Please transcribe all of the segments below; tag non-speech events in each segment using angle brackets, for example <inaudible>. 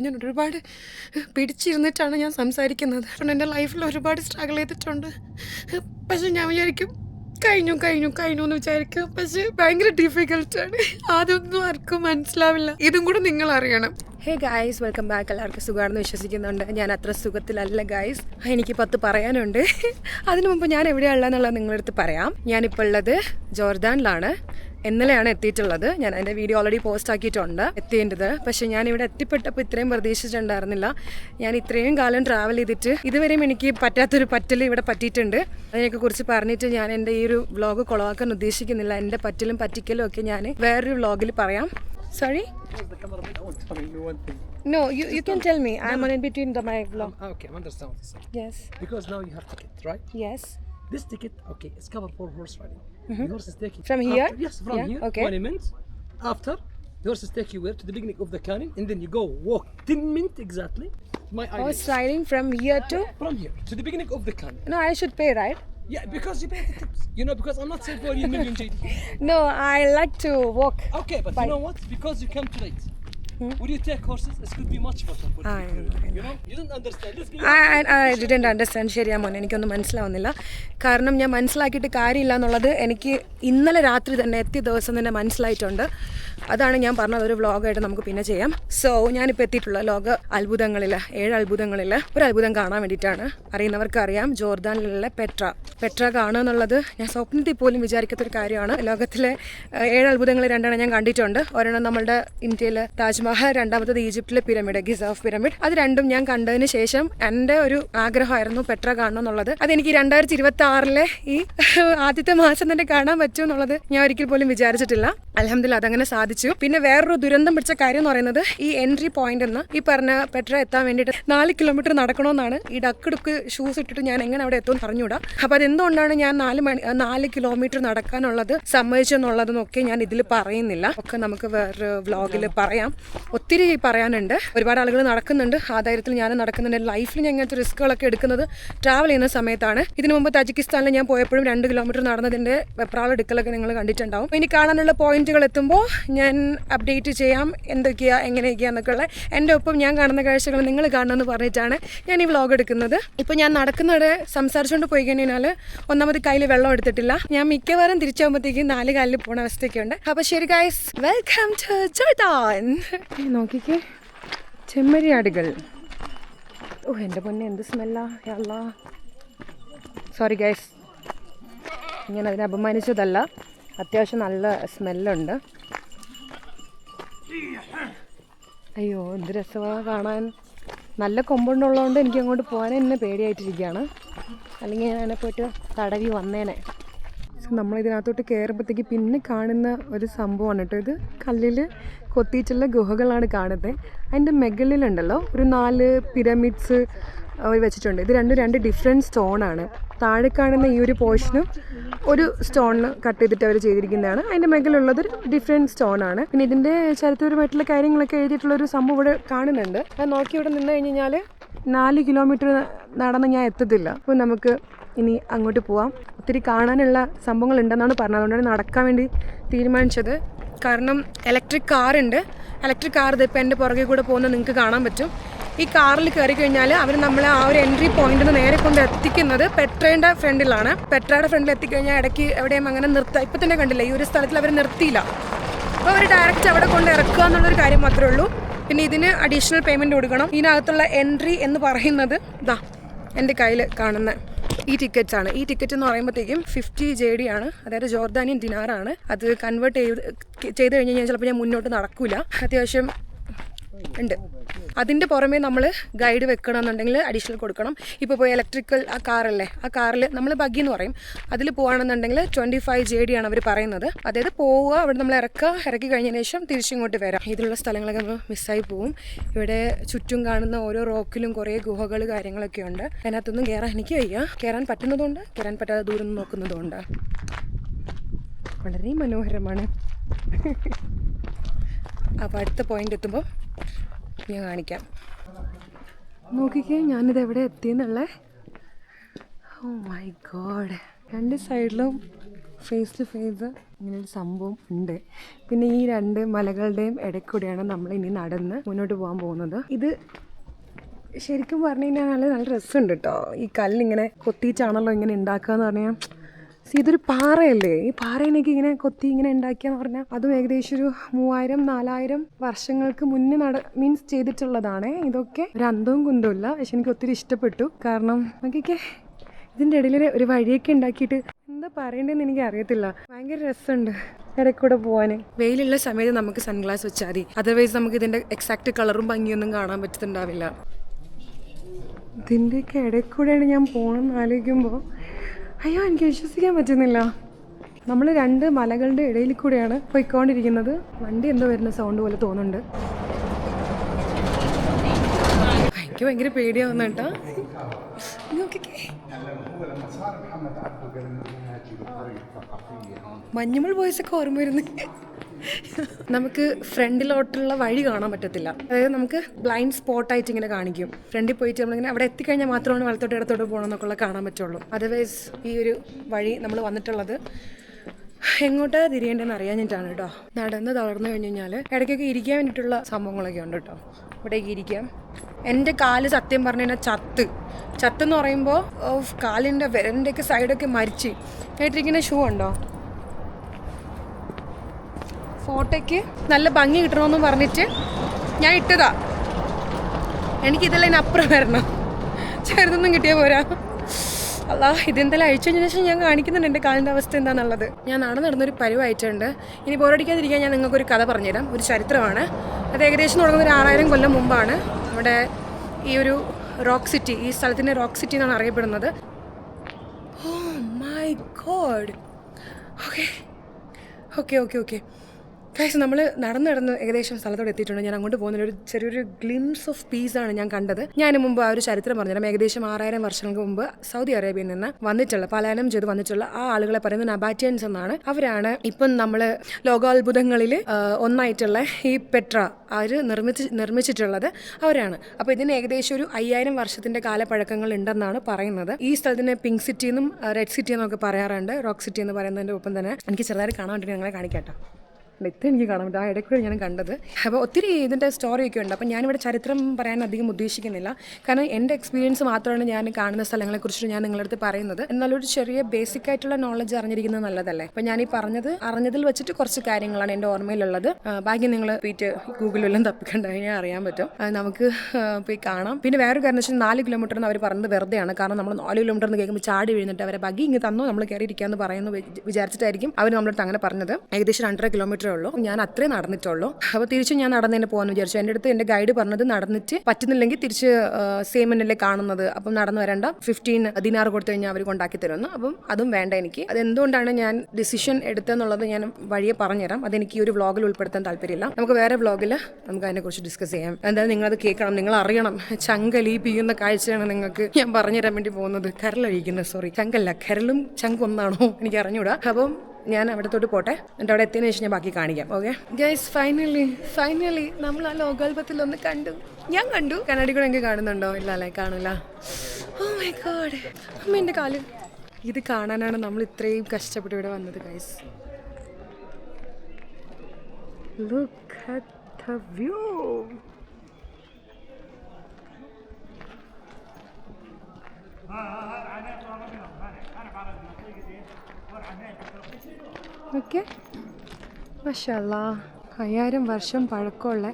ഞാൻ ഒരുപാട് പിടിച്ചിരുന്നിട്ടാണ് ഞാൻ സംസാരിക്കുന്നത്. കാരണം എന്റെ ലൈഫിൽ ഒരുപാട് സ്ട്രഗിൾ ചെയ്തിട്ടുണ്ട്. പക്ഷെ ഞാൻ വിചാരിക്കും കഴിഞ്ഞു കഴിഞ്ഞു കഴിഞ്ഞു എന്ന് വിചാരിക്കും. പക്ഷെ ഭയങ്കര ഡിഫിക്കൽട്ടാണ് അതൊന്നും ആർക്കും മനസ്സിലാവില്ല. ഇതും കൂടെ നിങ്ങൾ അറിയണം. ഹേ ഗായ്സ് വെൽക്കം ബാക്ക് എല്ലാവർക്കും സുഖമാണെന്ന് വിശ്വസിക്കുന്നുണ്ട്. ഞാൻ അത്ര സുഖത്തിലല്ല ഗായ്സ് എനിക്ക് പത്ത് പറയാനുണ്ട്. അതിനു മുമ്പ് ഞാൻ എവിടെയുള്ളതെന്നുള്ളത് നിങ്ങളുടെ അടുത്ത് പറയാം. ഞാനിപ്പോൾ ഉള്ളത് ജോർദാനിലാണ്. ഇന്നലെയാണ് എത്തിയിട്ടുള്ളത്. ഞാൻ അതിന്റെ വീഡിയോ ഓൾറെഡി പോസ്റ്റ് ആക്കിയിട്ടുണ്ട്. എത്തിയേണ്ടത്. പക്ഷേ ഞാൻ ഇവിടെ എത്തിപ്പെട്ടപ്പോൾ ഇത്രയും പ്രതീക്ഷിച്ചിട്ടുണ്ടായിരുന്നില്ല. ഞാൻ ഇത്രയും കാലം ട്രാവൽ ചെയ്തിട്ട് ഇതുവരെയും എനിക്ക് പറ്റാത്തൊരു പറ്റൽ ഇവിടെ പറ്റിയിട്ടുണ്ട്. അതിനെയൊക്കെ കുറിച്ച് പറഞ്ഞിട്ട് ഞാൻ എന്റെ ഈ ഒരു വ്ളോഗ് കുളവാക്കാൻ ഉദ്ദേശിക്കുന്നില്ല. എന്റെ പറ്റലും പറ്റിക്കലും ഒക്കെ ഞാൻ വേറൊരു വ്ളോഗിൽ പറയാം. Sorry no you you can tell me I on in between the my vlog. Um, okay, I understand what you're saying. yes. Because now you have ticket, right? yes. This ticket, okay, it's covered for horse riding. Mm-hmm. The horse is taking From here? After, yes, from Yeah, here. okay. 20 minutes. After, the horses take you where to the beginning of the canyon, and then you go walk 10 minutes exactly. My oh, idea. horse riding from here to From here to the beginning of the canyon. no I should pay right Yeah, because you pay the tips. You know, because I'm not saying for you million JD. <laughs> no I like to walk Okay, but Bye. you know what? Because you come too late. When you take horses, it could be much better for I you. know, I You know, you don't understand. Let's go. I didn't understand. ശരിയാ മോനെ എനിക്കൊന്നും മനസ്സിലാവുന്നില്ല. കാരണം ഞാൻ മനസ്സിലാക്കിയിട്ട് കാര്യമില്ല എന്നുള്ളത് എനിക്ക് ഇന്നലെ രാത്രി തന്നെ എത്തിയ ദിവസം തന്നെ മനസ്സിലായിട്ടുണ്ട്. അതാണ് ഞാൻ പറഞ്ഞത്. ഒരു വ്ളോഗായിട്ട് നമുക്ക് പിന്നെ ചെയ്യാം. സോ ഞാനിപ്പോൾ എത്തിയിട്ടുള്ള ലോക അത്ഭുതങ്ങളിൽ ഏഴ് അത്ഭുതങ്ങളിൽ ഒരു അത്ഭുതം കാണാൻ വേണ്ടിയിട്ടാണ് അറിയുന്നവർക്ക് അറിയാം ജോർദാനിലുള്ള പെട്ര. പെട്ര കാണുക എന്നുള്ളത് ഞാൻ സ്വപ്നത്തിൽ പോലും വിചാരിക്കാത്തൊരു കാര്യമാണ്. ലോകത്തിലെ ഏഴ് അത്ഭുതങ്ങൾ രണ്ടെണ്ണം ഞാൻ കണ്ടിട്ടുണ്ട്. ഒരെണ്ണം നമ്മുടെ ഇന്ത്യയിലെ താജ്മഹൽ രണ്ടാമത്തത് ഈജിപ്തിലെ പിരമിഡ് ഗിസാഫ് പിരമിഡ്. അത് രണ്ടും ഞാൻ കണ്ടതിന് ശേഷം എന്റെ ഒരു ആഗ്രഹമായിരുന്നു പെട്ര കാണണം എന്നുള്ളത്. അതെനിക്ക് രണ്ടായിരത്തി ഇരുപത്തി ആറിലെ ഈ <laughs> ആദ്യത്തെ മാസം തന്നെ കാണാൻ പറ്റും എന്നുള്ളത് ഞാൻ ഒരിക്കൽ പോലും വിചാരിച്ചിട്ടില്ല. അലഹമ്മദില്ല അതങ്ങനെ സാധിച്ചു. പിന്നെ വേറൊരു ദുരന്തം പിടിച്ച കാര്യം എന്ന് പറയുന്നത് ഈ എൻട്രി പോയിന്റ് എന്ന് ഈ പറഞ്ഞ പെട്ര എത്താൻ വേണ്ടിയിട്ട് നാല് കിലോമീറ്റർ നടക്കണമെന്നാണ്. ഈ ഡക്കിടുക്ക് ഷൂസ് ഇട്ടിട്ട് ഞാൻ എങ്ങനെ അവിടെ എത്തും പറഞ്ഞുകൂടാ. അപ്പോൾ അതെന്തുകൊണ്ടാണ് ഞാൻ നാല് മണി നാല് കിലോമീറ്റർ നടക്കാനുള്ളത് സമ്മതിച്ചെന്നുള്ളതെന്നൊക്കെ ഞാൻ ഇതിൽ പറയുന്നില്ല. ഒക്കെ നമുക്ക് വേറെ വ്ളോഗിൽ പറയാം. ഒത്തിരി പറയാനുണ്ട്. ഒരുപാട് ആളുകൾ നടക്കുന്നുണ്ട്. ആ ധൈര്യത്തിൽ ഞാൻ നടക്കുന്നുണ്ട് ലൈഫിൽ ഞാൻ ഇങ്ങനത്തെ റിസ്കുകളൊക്കെ എടുക്കുന്നത് ട്രാവൽ ചെയ്യുന്ന സമയത്താണ്. ഇതിനു മുമ്പ് തജിക്കിസ്ഥാനിൽ ഞാൻ പോയപ്പോഴും രണ്ട് കിലോമീറ്റർ നടന്നതിന്റെ വെപ്രാൾ എടുക്കലൊക്കെ നിങ്ങൾ കണ്ടിട്ടുണ്ടാവും. ഇനി കാണാനുള്ള പോയിന്റുകൾ എത്തുമ്പോൾ ഞാൻ അപ്ഡേറ്റ് ചെയ്യാം. എന്തൊക്കെയാ എങ്ങനെയൊക്കെയാന്നൊക്കെ ഉള്ള എന്റെ ഒപ്പം ഞാൻ കാണുന്ന കാഴ്ചകൾ നിങ്ങൾ കാണണമെന്ന് പറഞ്ഞിട്ടാണ് ഞാൻ ഈ വ്ളോഗ് എടുക്കുന്നത്. ഇപ്പോൾ ഞാൻ നടക്കുന്നവിടെ സംസാരിച്ചുകൊണ്ട് പോയി കഴിഞ്ഞാൽ ഒന്നാമത് കയ്യിൽ വെള്ളം എടുത്തിട്ടില്ല. ഞാൻ മിക്കവാറും തിരിച്ചാകുമ്പോഴത്തേക്കും നാല് കാലിൽ പോണ അവസ്ഥയൊക്കെ ഉണ്ട് അപ്പോൾ ശരി ഗൈസ് വെൽക്കം ടു ജോർദാൻ നോക്കിക്കേ. ചെമ്മരിയാടുകൾ. ഓ എന്റെ പൊന്നെ എന്ത് സ്മെല്ലാ. സോറി ഗൈസ് ഞാൻ അതിനെ അപമാനിച്ചതല്ല. അത്യാവശ്യം നല്ല സ്മെല്ലുണ്ട്. അയ്യോ എന്ത് രസമാണ് കാണാൻ. നല്ല കൊമ്പുണ്ടുള്ളതുകൊണ്ട് എനിക്ക് അങ്ങോട്ട് പോകാൻ എന്നെ പേടിയായിട്ടിരിക്കുകയാണ്. അല്ലെങ്കിൽ ഞാൻ അതിനെ പോയിട്ട് തടവി വന്നേനെ. ഇതിനകത്തോട്ട് കയറുമ്പോഴത്തേക്ക് പിന്നെ കാണുന്ന ഒരു സംഭവമാണ് കേട്ടോ ഇത്. കല്ലിൽ കൊത്തിയിട്ടുള്ള ഗുഹകളാണ് കാണുന്നത്. അതിന്റെ മെഗലിലുണ്ടല്ലോ ഒരു നാല് പിരമിഡ്സ് വെച്ചിട്ടുണ്ട്. ഇത് രണ്ടും രണ്ട് ഡിഫറെന്റ് സ്റ്റോണാണ് താഴെ കാണുന്ന ഈ ഒരു പോർഷനും ഒരു സ്റ്റോണിൽ കട്ട് ചെയ്തിട്ട് അവർ ചെയ്തിരിക്കുന്നതാണ്. അതിന്റെ മേഖലയുള്ളത് ഒരു ഡിഫറെന്റ് സ്റ്റോണാണ് പിന്നെ ഇതിന്റെ ചരിത്രപരമായിട്ടുള്ള കാര്യങ്ങളൊക്കെ എഴുതിയിട്ടുള്ള ഒരു സംഭവം ഇവിടെ കാണുന്നുണ്ട്. അത് നോക്കി ഇവിടെ നിന്ന് കഴിഞ്ഞ് കഴിഞ്ഞാൽ നാല് കിലോമീറ്റർ നടന്ന് ഞാൻ എത്തത്തില്ല. അപ്പോൾ നമുക്ക് ഇനി അങ്ങോട്ട് പോവാം. ഒത്തിരി കാണാനുള്ള സംഭവങ്ങൾ ഉണ്ടെന്നാണ് പറഞ്ഞത്. അതുകൊണ്ടാണ് നടക്കാൻ വേണ്ടി തീരുമാനിച്ചത്. കാരണം ഇലക്ട്രിക് കാർ ഉണ്ട്. ഇലക്ട്രിക് കാർ ഇതിപ്പോൾ എന്റെ പുറകെ കൂടെ പോകുന്നത് നിങ്ങൾക്ക് കാണാൻ പറ്റും. ഈ കാറിൽ കയറി കഴിഞ്ഞാൽ അവർ നമ്മളെ ആ ഒരു എൻട്രി പോയിന്റിൽ നിന്ന് നേരെ കൊണ്ട് എത്തിക്കുന്നത് പെട്രയുടെ ഫ്രണ്ടിലാണ്. പെട്രയുടെ ഫ്രണ്ടിൽ എത്തിക്കഴിഞ്ഞാൽ ഇടയ്ക്ക് എവിടെയും അങ്ങനെ നിർത്താം ഇപ്പം തന്നെ കണ്ടില്ല ഈ ഒരു സ്ഥലത്തിൽ അവർ നിർത്തിയില്ല. അപ്പോൾ അവർ ഡയറക്റ്റ് അവിടെ കൊണ്ട് ഇറക്കുക എന്നുള്ളൊരു കാര്യം മാത്രമേ ഉള്ളൂ. പിന്നെ ഇതിന് അഡീഷണൽ പേയ്മെന്റ് കൊടുക്കണം. ഇതിനകത്തുള്ള എൻട്രി എന്ന് പറയുന്നത് ഇതാ എന്റെ കയ്യിൽ കാണുന്ന ഈ ടിക്കറ്റ്സ് ആണ്. ഈ ടിക്കറ്റ് എന്ന് പറയുമ്പോഴത്തേക്കും ഫിഫ്റ്റി ജെ ഡി ആണ്. അതായത് ജോർദാനിയൻ ദിനാറാണ്. അത് കൺവേർട്ട് ചെയ്ത് ചെയ്ത് കഴിഞ്ഞ് കഴിഞ്ഞാൽ ചിലപ്പോൾ ഞാൻ മുന്നോട്ട് നടക്കൂല. അത്യാവശ്യം ഉണ്ട്. അതിന്റെ പുറമേ നമ്മൾ ഗൈഡ് വെക്കണമെന്നുണ്ടെങ്കിൽ അഡീഷണൽ കൊടുക്കണം. ഇപ്പോൾ പോയി ഇലക്ട്രിക്കൽ ആ കാറല്ലേ ആ കാറിൽ നമ്മൾ ബഗ്ഗി എന്ന് പറയും. അതിൽ പോകുകയാണെന്നുണ്ടെങ്കിൽ ട്വന്റി ഫൈവ് ജെ ഡി ആണ് അവർ പറയുന്നത്. അതായത് പോവുക അവിടെ നമ്മൾ ഇറക്കുക ഇറക്കി കഴിഞ്ഞതിന് ശേഷം തിരിച്ചിങ്ങോട്ട് വരാം. ഇതിലുള്ള സ്ഥലങ്ങളൊക്കെ നമ്മൾ മിസ്സായി പോവും. ഇവിടെ ചുറ്റും കാണുന്ന ഓരോ റോക്കിലും കുറേ ഗുഹകൾ കാര്യങ്ങളൊക്കെ ഉണ്ട്. അതിനകത്തൊന്നും കയറാൻ എനിക്ക് വയ്യ. കയറാൻ പറ്റുന്നതുകൊണ്ട് കയറാൻ പറ്റാതെ ദൂരം നോക്കുന്നതുകൊണ്ട് വളരെ മനോഹരമാണ്. <laughs> അപ്പോൾ അടുത്ത പോയിന്റ് എത്തുമ്പോൾ ഞാൻ കാണിക്കാം. നോക്കിക്കേ ഞാനിത് എവിടെ എത്തിയെന്നുള്ളേ. ഓ മൈ ഗോഡ് രണ്ട് സൈഡിലും ഫേസ് ടു ഫേസ് ഇങ്ങനെ ഒരു സംഭവം ഉണ്ട്. പിന്നെ ഈ രണ്ട് മലകളുടെയും ഇടയ്ക്കൂടെയാണ് നമ്മൾ ഇനി നടന്ന് മുന്നോട്ട് പോകാൻ പോകുന്നത്. ഇത് ശരിക്കും പറഞ്ഞു കഴിഞ്ഞാൽ നല്ല നല്ല രസമുണ്ട് കേട്ടോ ഈ കല്ലിങ്ങനെ കൊത്തിച്ചാണല്ലോ ഇങ്ങനെ ഉണ്ടാക്കുക എന്ന് പറഞ്ഞാൽ ഇതൊരു പാറയല്ലേ? ഈ പാറയിലേക്ക് ഇങ്ങനെ കൊത്തി ഇങ്ങനെ ഉണ്ടാക്കിയെന്ന് പറഞ്ഞാൽ അതും ഏകദേശം ഒരു മൂവായിരം നാലായിരം വർഷങ്ങൾക്ക് മുന്നേ നട മീൻസ് ചെയ്തിട്ടുള്ളതാണ്. ഇതൊക്കെ ഒരു അന്തവും കുന്തവും ഇല്ല. പക്ഷെ എനിക്ക് ഒത്തിരി ഇഷ്ടപ്പെട്ടു. കാരണം നോക്കിക്കേ ഇതിന്റെ ഇടയിൽ ഒരു വഴിയൊക്കെ ഉണ്ടാക്കിയിട്ട് എന്താ പറയേണ്ടതെന്ന് എനിക്ക് അറിയത്തില്ല. ഭയങ്കര രസമുണ്ട് ഇടയ്ക്കൂടെ പോകാൻ വെയിലുള്ള സമയത്ത് നമുക്ക് സൺഗ്ലാസ് വെച്ചാൽ മതി. അതർവൈസ് നമുക്ക് ഇതിന്റെ എക്സാക്ട് കളറും ഭംഗിയൊന്നും കാണാൻ പറ്റുന്നുണ്ടാവില്ല ഇതിന്റെയൊക്കെ ഇടയ്ക്കൂടെയാണ് ഞാൻ പോകണമെന്ന് ആലോചിക്കുമ്പോൾ അയ്യോ എനിക്ക് വിശ്വസിക്കാൻ പറ്റുന്നില്ല. നമ്മൾ രണ്ട് മലകളുടെ ഇടയിൽ കൂടെയാണ് പോയിക്കൊണ്ടിരിക്കുന്നത്. വണ്ടി എന്തോ വരുന്ന സൗണ്ട് പോലെ തോന്നുന്നുണ്ട്. എനിക്ക് ഭയങ്കര പേടിയാവുന്ന കേട്ടോ. മഞ്ഞുമൾ ഒക്കെ ഓർമ്മ വരുന്നു. നമുക്ക് ഫ്രണ്ടിലോട്ടുള്ള വഴി കാണാൻ പറ്റത്തില്ല. അതായത് നമുക്ക് ബ്ലൈൻഡ് സ്പോട്ടായിട്ട് ഇങ്ങനെ കാണിക്കും. ഫ്രണ്ടിൽ പോയിട്ട് നമ്മളിങ്ങനെ അവിടെ എത്തിക്കഴിഞ്ഞാൽ മാത്രമാണ് വലത്തോട്ട് ഇടത്തോട്ട് പോകണം എന്നൊക്കെ കാണാൻ പറ്റുള്ളൂ. അതർവൈസ് ഈ ഒരു വഴി നമ്മൾ വന്നിട്ടുള്ളത് എങ്ങോട്ടാ തിരിയേണ്ടതെന്ന് അറിയാഞ്ഞിട്ടാണ് കേട്ടോ. നടന്ന് തളർന്നു കഴിഞ്ഞ് കഴിഞ്ഞാൽ ഇടയ്ക്കൊക്കെ ഇരിക്കാൻ വേണ്ടിയിട്ടുള്ള സംഭവങ്ങളൊക്കെ ഉണ്ട് കേട്ടോ. ഇവിടേക്ക് ഇരിക്കാം. എന്റെ കാൽ സത്യം പറഞ്ഞു കഴിഞ്ഞാൽ ചത്ത്. എന്ന് പറയുമ്പോൾ കാലിന്റെ വിരലിന്റെയൊക്കെ സൈഡൊക്കെ മരിച്ച്. കേട്ടിരിക്കുന്ന ഷൂ ഉണ്ടോ? ഫോട്ടോയ്ക്ക് നല്ല ഭംഗി കിട്ടണമെന്ന് പറഞ്ഞിട്ട് ഞാൻ ഇട്ടതാ. എനിക്കിതെല്ലാം ഇതിനപ്പുറം വരണം. ചെറുതൊന്നും കിട്ടിയാൽ പോരാ. അല്ല ഇതെന്തെല്ലാം അയച്ചു കഴിഞ്ഞാൽ ശേഷം ഞാൻ കാണിക്കുന്നുണ്ട് എന്റെ കാലിന്റെ അവസ്ഥ എന്താണെന്നുള്ളത് ഞാൻ നടന്നു നടന്നൊരു പരിവായിട്ടുണ്ട്. ഇനി ബോറടിക്കാതിരിക്കാൻ ഞാൻ നിങ്ങൾക്കൊരു കഥ പറഞ്ഞുതരാം. ഒരു ചരിത്രമാണ്. അത് ഏകദേശം തുടങ്ങുന്ന ഒരു ആറായിരം കൊല്ലം മുമ്പാണ്. നമ്മുടെ ഈ ഒരു റോക്ക് സിറ്റി ഈ സ്ഥലത്തിന്റെ റോക്ക് സിറ്റി എന്നാണ് അറിയപ്പെടുന്നത്. ഓ my god okay okay okay okay കാശ് നമ്മൾ നടന്ന് നടന്ന് ഏകദേശം സ്ഥലത്തോട് എത്തിയിട്ടുണ്ട്. ഞാൻ അങ്ങോട്ട് പോകുന്നതിന് ഒരു ചെറിയൊരു ഗ്ലിംസ് ഓഫ് പീസ് ആണ് ഞാൻ കണ്ടത്. ഞാൻ മുമ്പ് ആ ഒരു ചരിത്രം പറഞ്ഞുതരാം ഏകദേശം ആറായിരം വർഷങ്ങൾക്ക് മുമ്പ് സൗദി അറേബ്യയിൽ നിന്ന് വന്നിട്ടുള്ള പലായനം ചെയ്ത് വന്നിട്ടുള്ള ആ ആളുകളെ പറയുന്നത് നബാറ്റിയൻസ് എന്നാണ്. അവരാണ് ഇപ്പം നമ്മൾ ലോകാത്ഭുതങ്ങളിൽ ഒന്നായിട്ടുള്ള ഈ പെട്ര അവർ നിർമ്മിച്ച് നിർമ്മിച്ചിട്ടുള്ളത് അവരാണ്. അപ്പോൾ ഇതിന് ഏകദേശം ഒരു അയ്യായിരം വർഷത്തിന്റെ കാലപ്പഴക്കങ്ങൾ ഉണ്ടെന്നാണ് പറയുന്നത്. ഈ സ്ഥലത്തിന് പിങ്ക് സിറ്റി എന്നും റെഡ് സിറ്റി എന്നൊക്കെ പറയാറുണ്ട്. റോക്ക് സിറ്റി എന്ന് പറയുന്നതിന്റെ ഒപ്പം തന്നെ. എനിക്ക് ചെറുതായിട്ട് കാണാൻ വേണ്ടി ഞങ്ങളെ കാണിക്കാട്ടോ ഇത് എനിക്ക് കാണാൻ പറ്റും. ആ ഇടയ്ക്കൂടെ ഞാൻ കണ്ടത്. അപ്പോൾ ഒത്തിരി ഇതിന്റെ സ്റ്റോറിയൊക്കെ ഉണ്ട്. അപ്പോൾ ഞാനിവിടെ ചരിത്രം പറയാൻ അധികം ഉദ്ദേശിക്കുന്നില്ല. കാരണം എന്റെ എക്സ്പീരിയൻസ് മാത്രമാണ് ഞാൻ കാണുന്ന സ്ഥലങ്ങളെക്കുറിച്ച് ഞാൻ നിങ്ങളുടെ അടുത്ത് പറയുന്നത്. എന്നാലൊരു ചെറിയ ബേസിക് ആയിട്ടുള്ള നോളജ് അറിഞ്ഞിരിക്കുന്നത് നല്ലതല്ലേ? അപ്പോൾ ഞാൻ ഈ പറഞ്ഞത് അറിഞ്ഞതിൽ വെച്ചിട്ട് കുറച്ച് കാര്യങ്ങളാണ് എന്റെ ഓർമ്മയിലുള്ളത്. ബാക്കി നിങ്ങൾ പോയിട്ട് ഗൂഗിളിലെല്ലാം തപ്പിക്കണ്ട. കഴിഞ്ഞാൽ അറിയാൻ പറ്റും. നമുക്ക് പോയി കാണാം. പിന്നെ വേറൊരു കാരണം വെച്ചാൽ നാല് കിലോമീറ്റർ എന്ന് അവർ പറഞ്ഞത് വെറുതെയാണ്. കാരണം നമ്മൾ നാല് കിലോമീറ്റർ എന്ന് കേൾക്കുമ്പോൾ ചാടി വീഴുന്നിട്ട് അവരെ ബഗ്ഗി ഇങ്ങ് തന്നു നമ്മൾ കയറിയിരിക്കാമെന്ന് പറയുന്നു വിചാരിച്ചിട്ടായിരിക്കും അവർ നമ്മളടുത്ത് അങ്ങനെ പറഞ്ഞത്. ഏകദേശം രണ്ടര കിലോമീറ്ററേ ഉള്ളൂ ഞാൻ അത്രേ നടന്നിട്ടുള്ളൂ. അപ്പോൾ തിരിച്ച് ഞാൻ നടന്ന് തന്നെ പോകാമെന്ന് വിചാരിച്ചു. എന്റെ അടുത്ത് എന്റെ ഗൈഡ് പറഞ്ഞത് നടന്നിട്ട് പറ്റുന്നില്ലെങ്കിൽ തിരിച്ച് എന്നല്ലേ കാണുന്നത്. അപ്പം നടന്നു വരേണ്ട. ഫിഫ്റ്റീൻ ദിനാർ കൊടുത്തു കഴിഞ്ഞാൽ അവർ കൊണ്ടാക്കി തരുമെന്ന്. അപ്പം അതും വേണ്ട എനിക്ക്. അത് എന്തുകൊണ്ടാണ് ഞാൻ ഡിസിഷൻ എടുത്തതെന്നുള്ളത് ഞാൻ വഴിയെ പറഞ്ഞുതരാം. അതെനിക്ക് ഈ ഒരു വ്ളോഗിൽ ഉൾപ്പെടുത്താൻ താല്പര്യമില്ല. നമുക്ക് വേറെ വ്ളോഗിൽ നമുക്ക് അതിനെക്കുറിച്ച് ഡിസ്കസ് ചെയ്യാം. എന്തായാലും നിങ്ങളത് കേൾക്കണം. നിങ്ങൾ അറിയണം. ചങ്കലീപിയുന്ന കാഴ്ചയാണ് നിങ്ങൾക്ക് ഞാൻ പറഞ്ഞുതരാൻ വേണ്ടി പോകുന്നത്. കരളഴിക്കുന്നത് സോറി ചങ്കല്ല. കരളും ചങ്കൊന്നാണോ? എനിക്ക് അറിഞ്ഞൂടാ. അപ്പം ഞാൻ അവിടത്തോട്ട് പോട്ടെ. എന്നിട്ട് അവിടെ എത്തിയതിനു ശേഷം ഞാൻ ബാക്കി കാണിക്കാം. ഓക്കെ ഗൈസ് ഫൈനലി ഫൈനലി നമ്മൾ ആ ലോകാത്ഭത്തിൽ ഒന്ന് കണ്ടു. ഞാൻ കണ്ടു. കണ്ണാടി കൂടെ എനിക്ക് കാണുന്നുണ്ടോ? ഇല്ല അല്ലേ? കാണൂല. ഓ മൈ ഗോഡ് അമ്മ എന്റെ കാൽ. ഇത് കാണാനാണ് നമ്മൾ ഇത്രയും കഷ്ടപ്പെട്ട് ഇവിടെ വന്നത് guys look at the view okay. മഷല്ല അയ്യായിരം വർഷം പഴക്കമുള്ള